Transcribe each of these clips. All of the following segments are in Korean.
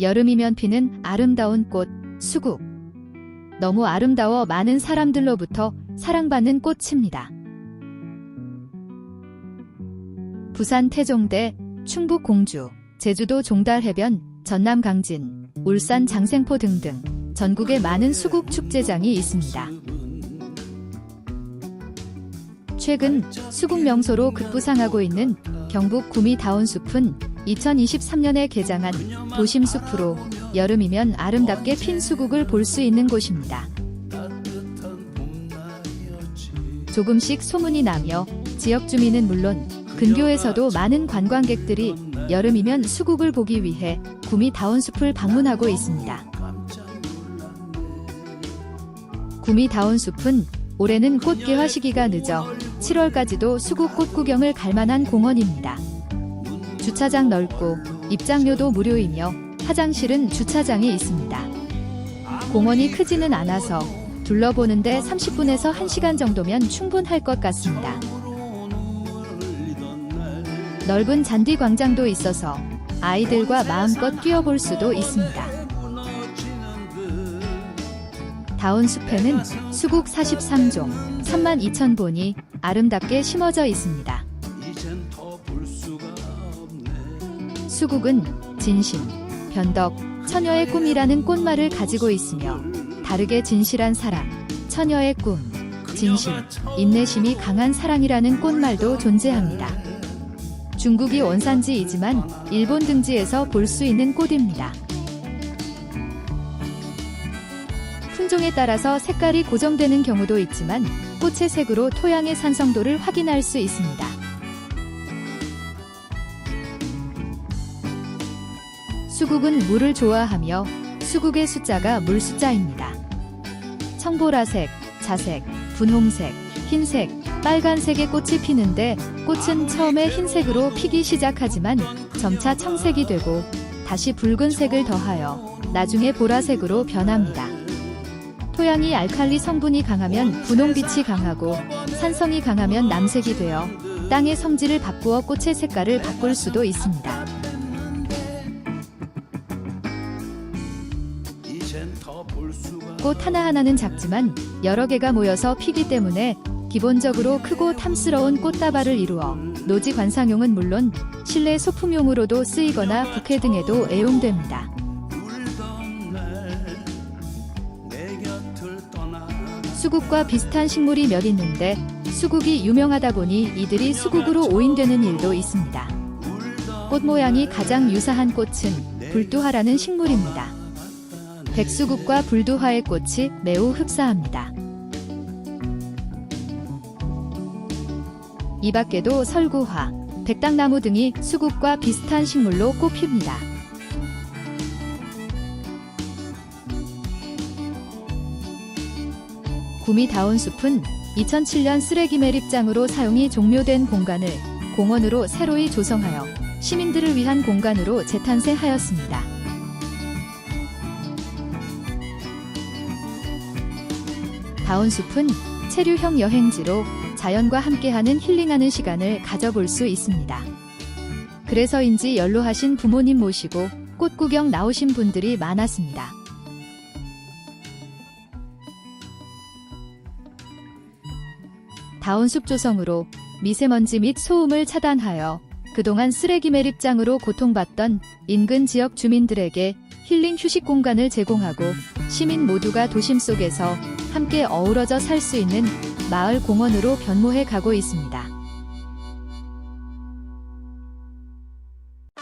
여름이면 피는 아름다운 꽃, 수국. 너무 아름다워 많은 사람들로부터 사랑받는 꽃입니다. 부산 태종대, 충북 공주, 제주도 종달해변, 전남 강진, 울산 장생포 등등 전국에 많은 수국 축제장이 있습니다. 최근 수국 명소로 급부상하고 있는 경북 구미 다운숲은 2023년에 개장한 도심숲으로 여름이면 아름답게 핀 수국을 볼 수 있는 곳입니다. 조금씩 소문이 나며 지역 주민은 물론 근교에서도 많은 관광객들이 여름이면 수국을 보기 위해 구미 다운숲을 방문하고 있습니다. 구미 다운숲은 올해는 꽃 개화 시기가 늦어 7월까지도 수국 꽃 구경을 갈 만한 공원입니다. 주차장 넓고 입장료도 무료이며 화장실은 주차장에 있습니다. 공원이 크지는 않아서 둘러보는데 30분에서 1시간 정도면 충분할 것 같습니다. 넓은 잔디 광장도 있어서 아이들과 마음껏 뛰어볼 수도 있습니다. 다운숲에는 수국 43종, 32,000본이 아름답게 심어져 있습니다. 수국은 진심, 변덕, 처녀의 꿈이라는 꽃말을 가지고 있으며 다르게 진실한 사랑, 처녀의 꿈, 진심, 인내심이 강한 사랑이라는 꽃말도 존재합니다. 중국이 원산지이지만 일본 등지에서 볼 수 있는 꽃입니다. 품종에 따라서 색깔이 고정되는 경우도 있지만 꽃의 색으로 토양의 산성도를 확인할 수 있습니다. 수국은 물을 좋아하며 수국의 숫자가 물 숫자입니다. 청보라색, 자색, 분홍색, 흰색, 빨간색의 꽃이 피는데 꽃은 처음에 흰색으로 피기 시작하지만 점차 청색이 되고 다시 붉은색을 더하여 나중에 보라색으로 변합니다. 토양이 알칼리 성분이 강하면 분홍빛이 강하고 산성이 강하면 남색이 되어 땅의 성질을 바꾸어 꽃의 색깔을 바꿀 수도 있습니다. 꽃 하나하나는 작지만 여러 개가 모여서 피기 때문에 기본적으로 크고 탐스러운 꽃다발을 이루어 노지 관상용은 물론 실내 소품용으로도 쓰이거나 부케 등에도 애용됩니다. 수국과 비슷한 식물이 몇 있는데 수국이 유명하다 보니 이들이 수국으로 오인되는 일도 있습니다. 꽃 모양이 가장 유사한 꽃은 불두하라는 식물입니다. 백수국과 불두화의 꽃이 매우 흡사합니다. 이 밖에도 설구화, 백당나무 등이 수국과 비슷한 식물로 꼽힙니다. 구미 다운 숲은 2007년 쓰레기 매립장으로 사용이 종료된 공간을 공원으로 새로이 조성하여 시민들을 위한 공간으로 재탄생하였습니다. 다운숲은 체류형 여행지로 자연과 함께하는 힐링하는 시간을 가져볼 수 있습니다. 그래서인지 연로하신 부모님 모시고 꽃 구경 나오신 분들이 많았습니다. 다운숲 조성으로 미세먼지 및 소음을 차단하여 그동안 쓰레기 매립장으로 고통받던 인근 지역 주민들에게 힐링 휴식 공간을 제공하고 시민 모두가 도심 속에서 함께 어우러져 살 수 있는 마을 공원으로 변모해 가고 있습니다.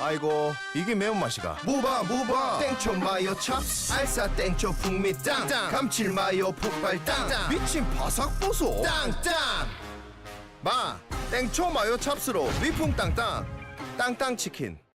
아이고 이게 매운맛이가. 무바 무바. 땡초 마요 찹스 알싸 땡초 풍미 땅. 감칠 마요 폭발 땅. 미친 바삭 보소. 땅땅. 마 땡초 마요 찹스로 위풍 땅땅. 땅땅 치킨